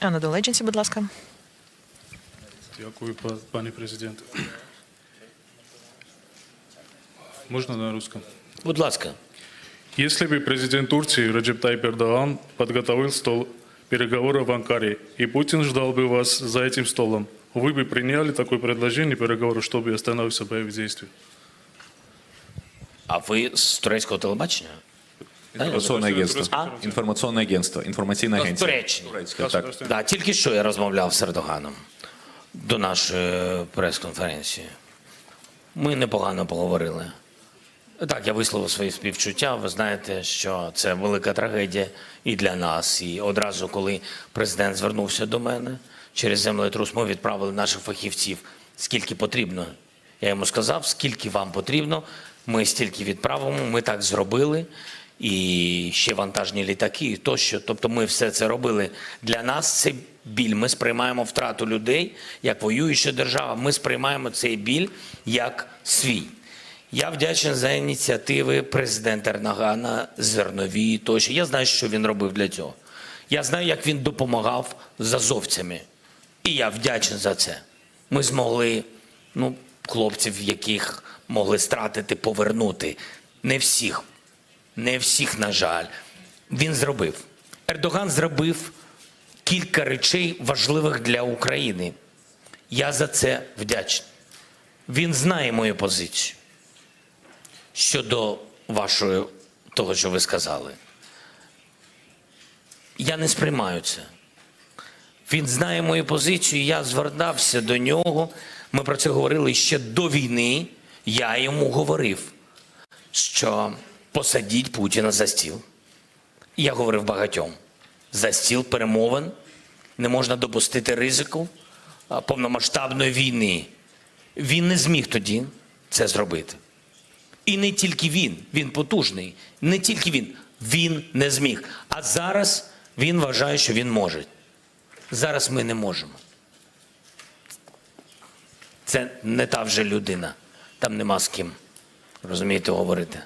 Анадол Agency, будь ласка. Дякую, па- пане президент. Можно на русском? Будь ласка. Если бы президент Турции Раджеп Тайп Эрдоган подготовил стол переговоров в Анкаре, и Путин ждал бы вас за этим столом, вы бы приняли такое предложение переговоров, чтобы остановился боевые действия? А ви з турецького телебачення? Інформаційне агентство. А? Інформаційне агентство. Інформаційна Ну, агенція. Туреччини. Турецька, так. Да, тільки що я розмовляв з Ердоганом до нашої прес-конференції. Ми непогано поговорили. Так, я висловив свої співчуття. Ви знаєте, що це велика трагедія і для нас. І одразу, коли президент звернувся до мене через землетрус, ми відправили наших фахівців скільки потрібно. Я йому сказав, скільки вам потрібно, ми стільки відправимо. Ми так зробили. І ще вантажні літаки, і тощо. Тобто, ми все це робили для нас. Це біль. Ми сприймаємо втрату людей як воююча держава. Ми сприймаємо цей біль як свій. Я вдячний за ініціативи президента Ердогана, зернові тощо. Я знаю, що він робив для цього. Я знаю, як він допомагав з азовцями. І я вдячний за це. Ми змогли ну, хлопців, яких могли стратити, повернути. Не всіх. Не всіх, на жаль. Він зробив. Ердоган зробив кілька речей важливих для України. Я за це вдячний. Він знає мою позицію щодо вашої того, що ви сказали. Я не сприймаю це. Він знає мою позицію, я звертався до нього. Ми про це говорили ще до війни. Я йому говорив, що посадіть Путіна за стіл. Я говорив багатьом. За стіл перемовин не можна допустити ризику повномасштабної війни. Він не зміг тоді це зробити. І не тільки він, він потужний, не тільки він, він не зміг. А зараз він вважає, що він може. Зараз ми не можемо. Це не та вже людина. Там нема з ким, розумієте, говорити.